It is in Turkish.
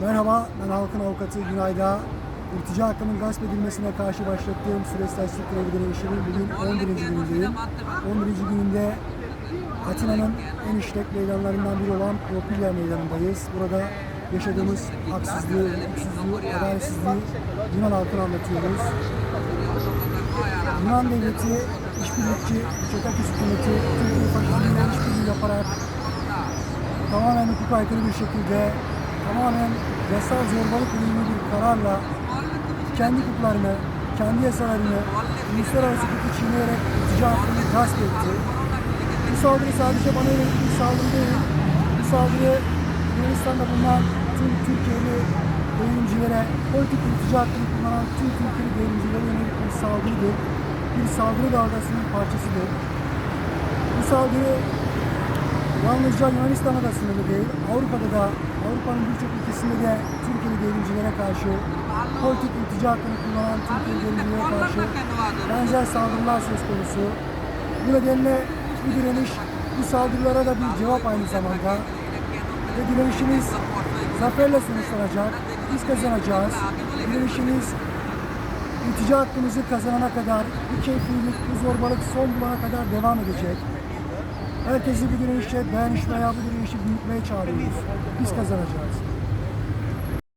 Merhaba, ben halkın avukatı Günayda. İltica hakkının gasp edilmesine karşı başlattığım süreç taşlık grevi direnişinin bugün 11. günündeyim. 11. gününde Atina'nın en işlek meydanlarından biri olan Propilya Meydanı'ndayız. Burada yaşadığımız haksızlığı, hukuksuzluğu, adaletsizliği Yunan halkına anlatıyoruz. Yunan devleti, işbirlikçi, Çetakis hükümeti, Türkiye faşizmiyle işbirliği yaparak tamamen hukuka aykırı bir şekilde, tamamen yasal zorbalık ürünlü bir kararla kendi hukuklarını, kendi yasalarını uluslararası hukuku çiğneyerek hakkını gasp etti. Bu saldırı sadece bana yönelik bir saldırı değil. Bu saldırı Yunanistan'da bulunan tüm Türkiye'li devrimcilere, politik iltica hakkını kullanan tüm Türkiye'li devrimcilere yönelik bir saldırıdır. Bir saldırı dalgasının parçasıdır. Bu saldırı yalnızca Yunanistan'a da sınırlı değil, Avrupa'da da, Avrupa'nın birçok ülkesinde de Türkiye'li devrimcilere karşı, politik iltica hakkını kullanan Türkiye'li devrimcilere karşı benzer saldırılar söz konusu. Bu nedenle bu direniş bu saldırılara da bir cevap aynı zamanda. Ve direnişimiz zaferle sonuçlanacak. Biz kazanacağız. Direnişimiz iltica hakkımızı kazanana kadar, bu keyfilik, bu zorbalık son bulana kadar devam edecek. Herkesi bu direnişe dayanışmaya, bu direnişi büyütmeye çağırıyoruz. Biz kazanacağız.